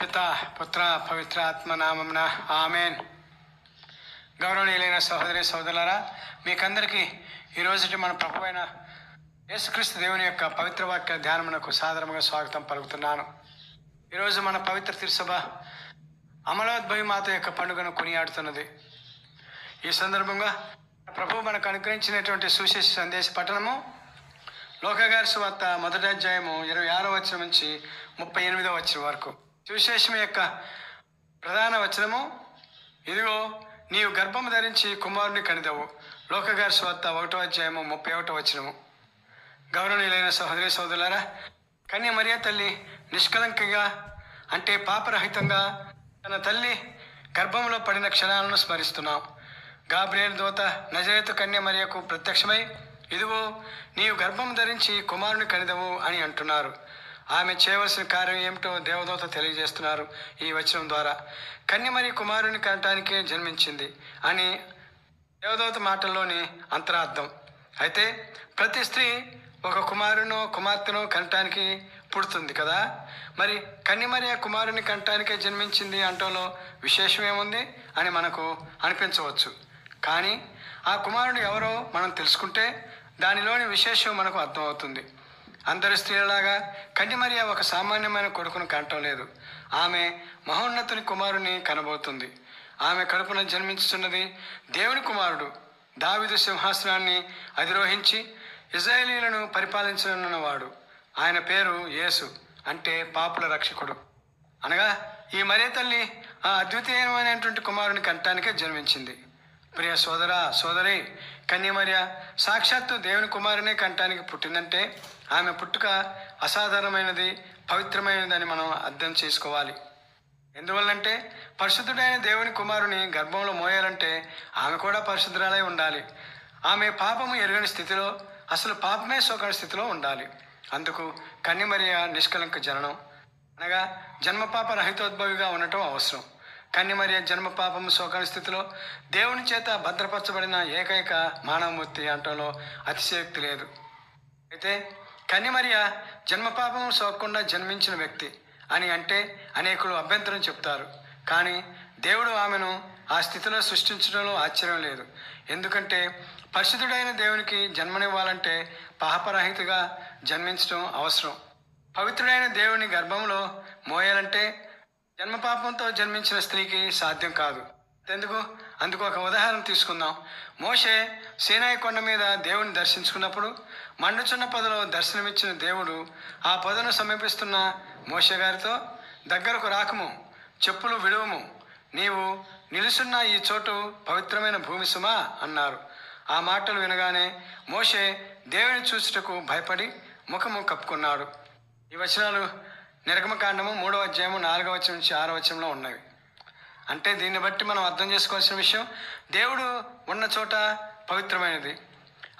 పిత పుత్ర పవిత్ర ఆత్మ ఆమెన్. గౌరవనీయులైన సహోదరి సహోదరులారా మీకందరికీ ఈ మన ప్రభు అయిన యేసుక్రీస్తు దేవుని యొక్క పవిత్ర వాక్య ధ్యానమునకు సాధారణంగా స్వాగతం పలుకుతున్నాను. ఈరోజు మన పవిత్ర తిరుసభ అమలోద్భవి మాత యొక్క పండుగను కొనియాడుతున్నది. ఈ సందర్భంగా ప్రభు మనకు అనుగ్రహించినటువంటి సుశేష సందేశ పట్టణము లోకగారి సువార్త మొదటి అధ్యాయము ఇరవై ఆరో వచ్చిన నుంచి ముప్పై ఎనిమిదో వచ్చిన వరకు. సువిశేషం యొక్క ప్రధాన వచనము ఇదిగో నీవు గర్భము ధరించి కుమారుని కనిదవు. లోకగారి సువార్త ఒకటో అధ్యాయము ముప్పై ఒకటో వచనము. గౌరవనీయులైన సహోదరి సోదరులారా కన్య మరియా తల్లి నిష్కలంకంగా అంటే పాపరహితంగా తన తల్లి గర్భంలో పడిన క్షణాలను స్మరిస్తున్నాం గాబ్రియల్ దూత నజరేతు కన్య మరియకు ప్రత్యక్షమై ఇదిగో నీవు గర్భం ధరించి కుమారుని కనిదవు అని అంటున్నారు. ఆమె చేయవలసిన కార్యం ఏమిటో దేవదూత తెలియజేస్తున్నారు ఈ వచనం ద్వారా. కన్యమరి కుమారుని కనటానికే జన్మించింది అని దేవదూత మాటల్లోని అంతరార్థం. అయితే ప్రతి స్త్రీ ఒక కుమారునో కుమార్తెనో కనటానికి పుడుతుంది కదా? మరి కన్యమరి ఆ కుమారుని కనటానికే జన్మించింది అంటంలో విశేషం ఏముంది అని మనకు అనిపించవచ్చు. కానీ ఆ కుమారుడు ఎవరో మనం తెలుసుకుంటే దానిలోని విశేషం మనకు అర్థమవుతుంది. అందరి స్త్రీలలాగా కన్యమరియా ఒక సామాన్యమైన కొడుకును కనటం లేదు. ఆమె మహోన్నతుని కుమారుని కనబోతుంది. ఆమె కడుపున జన్మించుతున్నది దేవుని కుమారుడు. దావిదు సింహాసనాన్ని అధిరోహించి ఇజ్రాయేలీలను పరిపాలించనున్నవాడు. ఆయన పేరు యేసు అంటే పాపుల రక్షకుడు. అనగా ఈ మరే తల్లి ఆ అద్వితీయమైనటువంటి కుమారుని కంటానికే జన్మించింది. ప్రియ సోదర సోదరి కన్యమర్య సాక్షాత్తు దేవుని కుమారునే కంటానికి పుట్టిందంటే ఆమె పుట్టుక అసాధారణమైనది పవిత్రమైనదని మనం అర్థం చేసుకోవాలి. ఎందువల్లంటే పరిశుద్ధుడైన దేవుని కుమారుని గర్భంలో మోయాలంటే ఆమె కూడా పరిశుద్ధురాలై ఉండాలి. ఆమె పాపము ఎరుగని స్థితిలో అసలు పాపమే సోకని స్థితిలో ఉండాలి. అందుకు కన్యమరియ నిష్కలంక జననం అనగా జన్మపాప రహితోద్భవిగా ఉండటం అవసరం. కన్యమరియ జన్మ పాపం సోకని స్థితిలో దేవుని చేత భద్రపరచబడిన ఏకైక మానవమూర్తి అంటంలో అతిశయోక్తి లేదు. అయితే కన్యమరియ జన్మపాపం సోకకుండా జన్మించిన వ్యక్తి అని అంటే అనేకులు అభ్యంతరం చెప్తారు. కానీ దేవుడు ఆమెను ఆ స్థితిలో సృష్టించడంలో ఆశ్చర్యం లేదు. ఎందుకంటే పరిశుద్ధుడైన దేవునికి జన్మనివ్వాలంటే పాపరహితగా జన్మించడం అవసరం. పవిత్రుడైన దేవుని గర్భంలో మోయాలంటే జన్మపాపంతో జన్మించిన స్త్రీకి సాధ్యం కాదు. ఎందుకు? అందుకు ఒక ఉదాహరణ తీసుకుందాం. మోషే సీనాయి కొండ మీద దేవుని దర్శించుకున్నప్పుడు మండుచున్న పొదలో దర్శనమిచ్చిన దేవుడు ఆ పొదను సమీపిస్తున్న మోషే గారితో దగ్గరకు రాకము చెప్పులు విడువము నీవు నిలుసున్న ఈ చోటు పవిత్రమైన భూమి సుమా అన్నారు. ఆ మాటలు వినగానే మోషే దేవుని చూచుటకు భయపడి ముఖము కప్పుకున్నాడు. ఈ వచనాలు నిర్గమకాండము మూడవ అధ్యాయము నాలుగవ వచ్చం నుంచి ఆరో వచ్చంలో ఉన్నవి. అంటే దీన్ని బట్టి మనం అర్థం చేసుకోవాల్సిన విషయం దేవుడు ఉన్న చోట పవిత్రమైనది.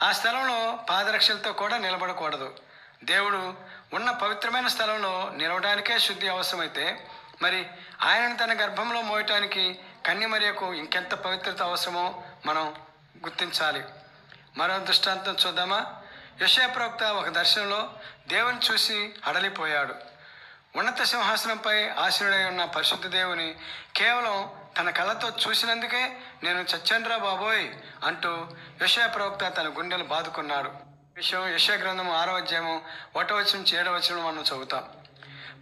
ఆ స్థలంలో పాదరక్షలతో కూడా నిలబడకూడదు. దేవుడు ఉన్న పవిత్రమైన స్థలంలో నిలవడానికే శుద్ధి అవసరమైతే మరి ఆయనను తన గర్భంలో మోయటానికి కన్యమరియకు ఇంకెంత పవిత్రత అవసరమో మనం గుర్తించాలి. మరో దృష్టాంతం చూద్దామా? యశయ ప్రవక్త ఒక దర్శనంలో దేవుని చూసి అడలిపోయాడు. ఉన్నత సింహాసనంపై ఆశీనుడై ఉన్న పరిశుద్ధ దేవుని కేవలం తన కళ్ళతో చూసినందుకే నేను చచ్చండ్రా బాబోయ్ అంటూ యశయ ప్రవక్త తన గుండెలు బాదుకున్నాడు. విషయం యశయ గ్రంథం ఆరో అధ్యాయము ఒకటో వచ్చిన మనం చదువుతాం.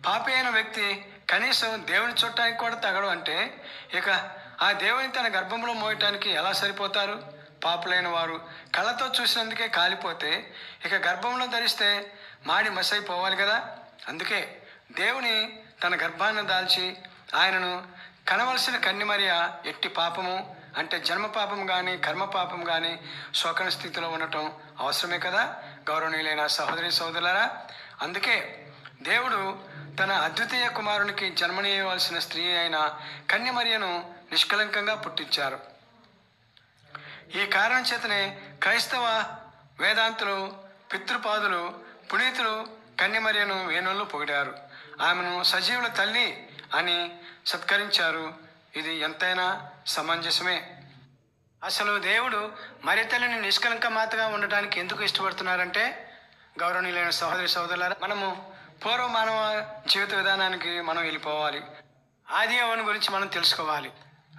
పాపి అయిన వ్యక్తి కనీసం దేవుని చూడటానికి కూడా తగడు అంటే ఇక ఆ దేవుని తన గర్భంలో మోయటానికి ఎలా సరిపోతారు? పాపులైన వారు కళ్ళతో చూసినందుకే కాలిపోతే ఇక గర్భంలో ధరిస్తే మాడి మసైపోవాలి కదా? అందుకే దేవుని తన గర్భాన్ని దాల్చి ఆయనను కనవలసిన కన్నిమరియ ఎట్టి పాపము అంటే జన్మ పాపం కానీ కర్మ పాపం కానీ శోకన స్థితిలో ఉండటం అవసరమే కదా? గౌరవనీయులైన సహోదరి సహోదరులారా అందుకే దేవుడు తన అద్వితీయ కుమారునికి జన్మనీయవలసిన స్త్రీ అయిన కన్యమరియను నిష్కలంకంగా పుట్టించారు. ఈ కారణం చేతనే క్రైస్తవ వేదాంతులు పితృపాదులు పునీతులు కన్యమరియను వేణుల్లో పొగిడారు. ఆమెను సజీవుల తల్లి అని సత్కరించారు. ఇది ఎంతైనా సమంజసమే. అసలు దేవుడు మరి తల్లిని నిష్కలంక మాతగా ఉండటానికి ఎందుకు ఇష్టపడుతున్నారంటే? గౌరవనీయులైన సహోదరి సహోదరులారా మనము పూర్వ మానవ జీవిత విధానానికి మనం వెళ్ళిపోవాలి. ఆది అవని గురించి మనం తెలుసుకోవాలి.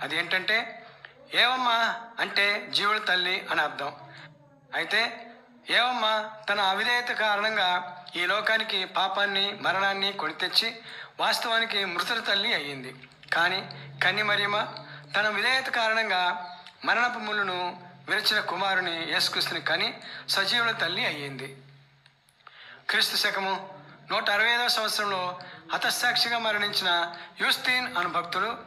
అది ఏంటంటే ఏవమ్మా అంటే జీవుల తల్లి అని అర్థం. అయితే ఏవమ్మ తన అవిధేయత కారణంగా ఈ లోకానికి పాపాన్ని మరణాన్ని కొని తెచ్చి వాస్తవానికి మృతుల తల్లి అయ్యింది. కానీ కన్ని తన విధేయత కారణంగా మరణపు ముళ్ళును విరిచిన కుమారుని యేసుక్రీస్తుని కని సజీవుల తల్లి అయ్యింది. క్రీస్తు శకము నూట అరవై ఐదవ సంవత్సరంలో హతసాక్షిగా మరణించిన యూస్తీన్ అను భక్తుడు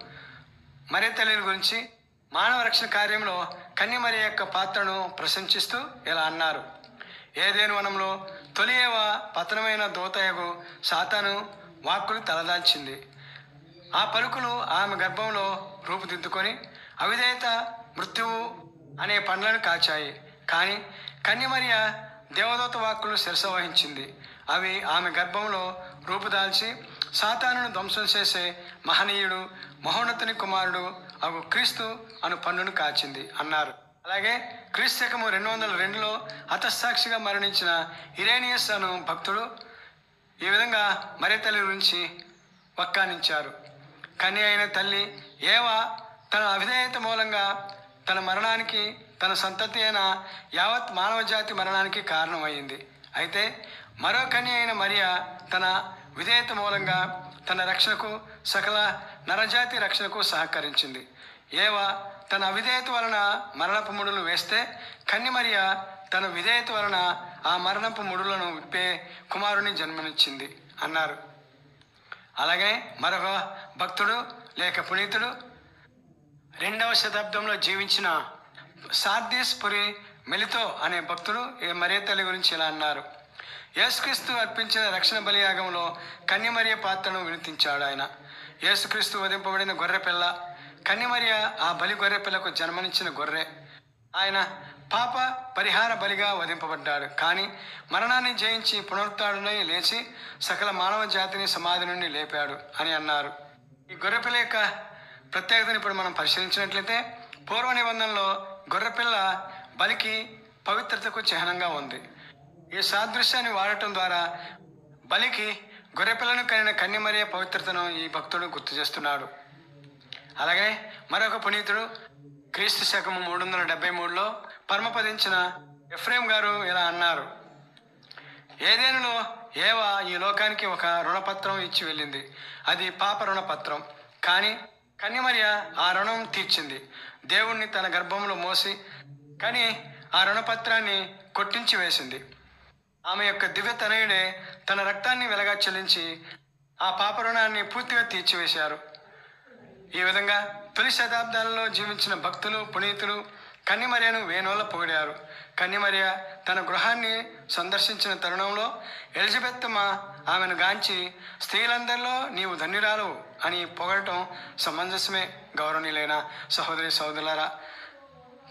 మరే తల్లిని గురించి మానవ రక్షణ కార్యంలో కన్యమరి యొక్క పాత్రను ప్రశంసిస్తూ ఇలా అన్నారు. ఏదేను వనంలో తొలి పతనమైన దోతయగు సాతాను వాక్కులు తలదాల్చింది. ఆ పలుకులు ఆమె గర్భంలో రూపుదిద్దుకొని అవిధేయత మృత్యువు అనే పండ్లను కాచాయి. కానీ కన్యమరియ దేవదూత వాక్కులు శిరస వహించింది. అవి ఆమె గర్భంలో రూపుదాల్చి సాతానును ధ్వంసం చేసే మహనీయుడు మహోన్నతుని కుమారుడు అగు క్రీస్తు అను పన్నును కాచింది అన్నారు. అలాగే క్రీస్తకము రెండు వందల రెండులో హతసాక్షిగా మరణించిన ఇరేనియస్ అను భక్తుడు ఈ విధంగా మరి తల్లి గురించి వక్కానించారు. కన్య అయిన తల్లి ఏవా తన అవిధేయత మూలంగా తన మరణానికి తన సంతతి అయిన యావత్ మానవ జాతి మరణానికి కారణమైంది అయితే మరో కన్య అయిన మరియా తన విధేయత మూలంగా తన రక్షణకు సకల నరజాతి రక్షణకు సహకరించింది. ఏవా తన అవిధేయత వలన మరణపు ముడులు వేస్తే కన్నిమరియ తన విధేయత వలన ఆ మరణపు ముడులను విప్పే కుమారుని జన్మనిచ్చింది అన్నారు. అలాగే మరొక భక్తుడు లేక పునీతుడు రెండవ శతాబ్దంలో జీవించిన సార్దీస్ పురి మెలితో అనే భక్తుడు ఏ మరియ తల్లి గురించి ఇలా అన్నారు. యేసుక్రీస్తు అర్పించిన రక్షణ బలియాగంలో కన్యమరియ పాత్రను వినిపించాడు ఆయన. యేసుక్రీస్తు వధింపబడిన గొర్రెపిల్ల కన్నిమరియ ఆ బలి గొర్రె పిల్లకు జన్మనిచ్చిన గొర్రె. ఆయన పాప పరిహార బలిగా వధింపబడ్డాడు. కానీ మరణాన్ని జయించి పునరుత్డనై లేచి సకల మానవ జాతిని సమాధి నుండి లేపాడు అని అన్నారు. ఈ గొర్రెపిల్ల యొక్క ప్రత్యేకతను ఇప్పుడు మనం పరిశీలించినట్లయితే పూర్వ నిబంధనలో గొర్రెపిల్ల బలికి పవిత్రతకు చిహ్నంగా ఉంది. ఈ సాదృశ్యాన్ని వాడటం ద్వారా బలికి గొర్రెపిల్లను కలిగిన కన్యమరియ పవిత్రతను ఈ భక్తుడు గుర్తు చేస్తున్నాడు. అలాగే మరొక పునీతుడు క్రీస్తు శకము మూడు వందల డెబ్బై మూడులో పరమపదించిన ఎఫ్రేమ్ గారు ఇలా అన్నారు ఏదేనులో ఏవా ఈ లోకానికి ఒక రుణపత్రం ఇచ్చి వెళ్ళింది? అది పాప రుణపత్రం. కానీ కన్యమరియ ఆ రుణం తీర్చింది. దేవుణ్ణి తన గర్భంలో మోసి కానీ ఆ రుణపత్రాన్ని కొట్టించి వేసింది. ఆమె యొక్క దివ్య తనయుడే తన రక్తాన్ని వెలగా చెల్లించి ఆ పాప రుణాన్ని పూర్తిగా తీర్చివేశారు. ఈ విధంగా తొలి శతాబ్దాలలో జీవించిన భక్తులు పునీతులు కన్నిమరియను వేణోళ్ళ పొగిడారు. కన్నిమరియ తన గృహాన్ని సందర్శించిన తరుణంలో ఎలిజబెత్తమ్మ ఆమెను గాంచి స్త్రీలందరిలో నీవు ధన్యురాలు అని పొగడటం సమంజసమే గౌరవనీయులైన సహోదరి సహోదరులారా.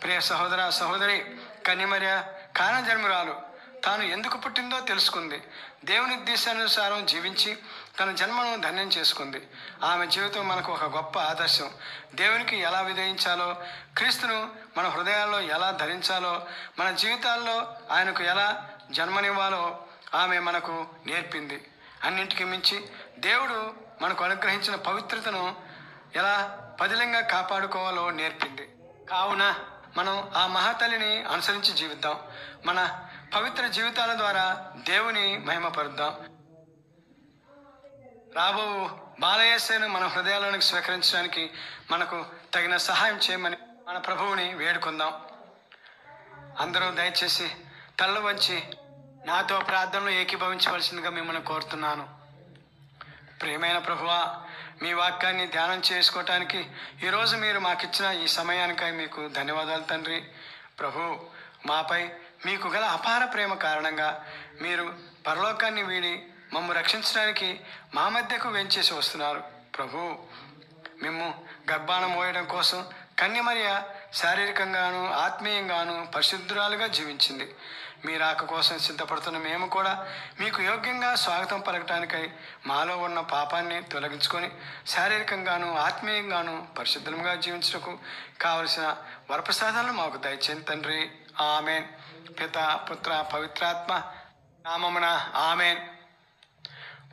ప్రియ సహోదర సహోదరి కన్నిమరియ కారణజన్మురాలు తాను ఎందుకు పుట్టిందో తెలుసుకుంది. దేవుని ఉద్దేశానుసారం జీవించి తన జన్మను ధన్యం చేసుకుంది. ఆమె జీవితం మనకు ఒక గొప్ప ఆదర్శం. దేవునికి ఎలా విధయించాలో క్రీస్తును మన హృదయాల్లో ఎలా ధరించాలో మన జీవితాల్లో ఆయనకు ఎలా జన్మనివ్వాలో ఆమె మనకు నేర్పింది. అన్నింటికి మించి దేవుడు మనకు అనుగ్రహించిన పవిత్రతను ఎలా పదిలంగా కాపాడుకోవాలో నేర్పింది. కావున మనం ఆ మహాతల్లిని అనుసరించి జీవిద్దాం. మన పవిత్ర జీవితాల ద్వారా దేవుని మహిమపరుద్దాం. రాబో బాలయేసేను మన హృదయాలను స్వీకరించడానికి మనకు తగిన సహాయం చేయమని మన ప్రభువుని వేడుకుందాం. అందరూ దయచేసి తల్లు వంచి నాతో ప్రార్థనలు ఏకీభవించవలసిందిగా మిమ్మల్ని కోరుతున్నాను. ప్రియమైన ప్రభువా మీ వాక్యాన్ని ధ్యానం చేసుకోవటానికి ఈరోజు మీరు మాకిచ్చిన ఈ సమయానికై మీకు ధన్యవాదాలు తండ్రి. ప్రభు మాపై మీకు గల అపార ప్రేమ కారణంగా మీరు పరలోకాన్ని వీడి మమ్ము రక్షించడానికి మా మధ్యకు వెంచేసి వస్తున్నారు. ప్రభు మేము గర్భానం మోయడం కోసం కన్యమరియ శారీరకంగాను ఆత్మీయంగాను పరిశుద్ధురాలుగా జీవించింది. మీ రాక కోసం సిద్ధపడుతున్న మేము కూడా మీకు యోగ్యంగా స్వాగతం పలకటానికై మాలో ఉన్న పాపాన్ని తొలగించుకొని శారీరకంగాను ఆత్మీయంగాను పరిశుద్ధంగా జీవించటకు కావలసిన వరప్రసాదాలను మాకు దయచేయండి తండ్రి. ఆమెన్. పిత పుత్ర పవిత్రాత్మ నామమున ఆమెన్.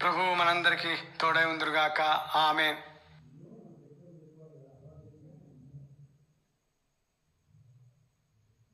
ప్రభు మనందరికీ తోడై ఉందిరుగాక. ఆమె